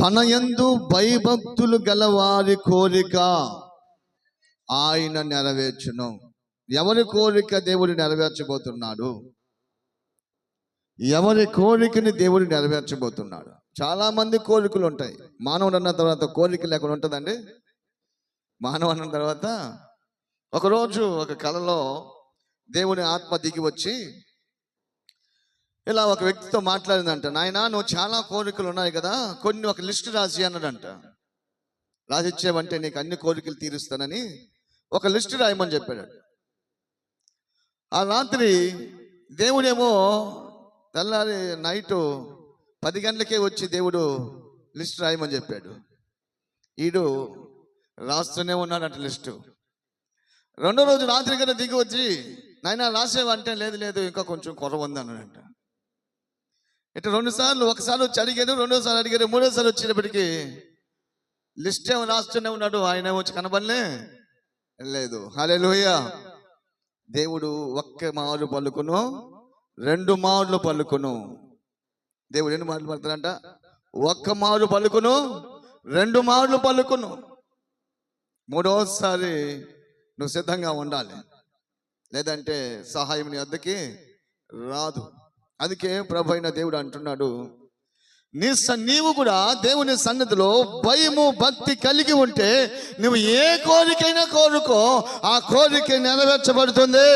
తన యందు భయభక్తులు గలవారి కోరిక ఆయన నెరవేర్చును. ఎవరి కోరిక దేవుడు నెరవేర్చబోతున్నాడు? ఎవరి కోరికని దేవుడు నెరవేర్చబోతున్నాడు? చాలామంది కోరికలు ఉంటాయి మానవుడు అన్న తర్వాత కోరిక లేకుండా ఉంటుందండి? మానవుడు అన్న తర్వాత ఒకరోజు ఒక కలలో దేవుని ఆత్మ దిగి వచ్చి ఇలా ఒక వ్యక్తితో మాట్లాడిందంట నాయన నువ్వు చాలా కోరికలు ఉన్నాయి కదా కొన్ని ఒక లిస్ట్ రాసి అన్నాడంట. రాసిచ్చేవంటే నీకు అన్ని కోరికలు తీరుస్తానని ఒక లిస్ట్ రాయమని చెప్పాడు. ఆ రాత్రి దేవుడేమో తెల్లారి నైట్ పది గంటలకే వచ్చి దేవుడు లిస్ట్ రాయమని చెప్పాడు. ఈడు రాస్తూనే ఉన్నాడంట లిస్టు. రెండో రోజు రాత్రి కదా దిగి వచ్చి నాయన రాసేవంటే లేదు లేదు ఇంకా కొంచెం కొరవ ఉంది అన్నాడంట. ఇట్లా రెండు సార్లు ఒకసారి వచ్చి అడిగాడు రెండోసారి అడిగాడు మూడోసారి వచ్చినప్పటికీ లిస్ట్ ఏమో రాస్తూనే ఉన్నాడు. ఆయన వచ్చి కనబడలే. లేదు. హలే దేవుడు ఒక్క మారు పలుకును రెండు మార్లు పలుకును. దేవుడు ఎన్ని మాటలు పలుకుతాడంట? ఒక్క మారు పలుకును రెండు మార్లు పలుకును. మూడోసారి నువ్వు సిద్ధంగా ఉండాలి. లేదంటే సహాయం నీ వద్దకి రాదు. అందుకే ప్రభు అయిన దేవుడు అంటున్నాడు నీ స- నీవు కూడా దేవుని సన్నిధిలో భయము భక్తి కలిగి ఉంటే నువ్వు ఏ కోరికైనా కోరుకో ఆ కోరిక నెరవేర్చబడుతుంది.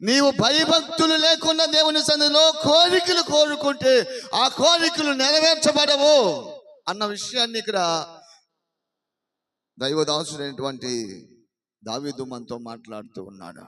నీవు భయభక్తులు లేకుండా దేవుని సన్నిధిలో కోరికలు కోరుకుంటే ఆ కోరికలు నెరవేర్చబడవు అన్న విషయాన్ని ఇక్కడ దైవదాసుడైనటువంటి దావిదు మనతో మాట్లాడుతూ ఉన్నాడు.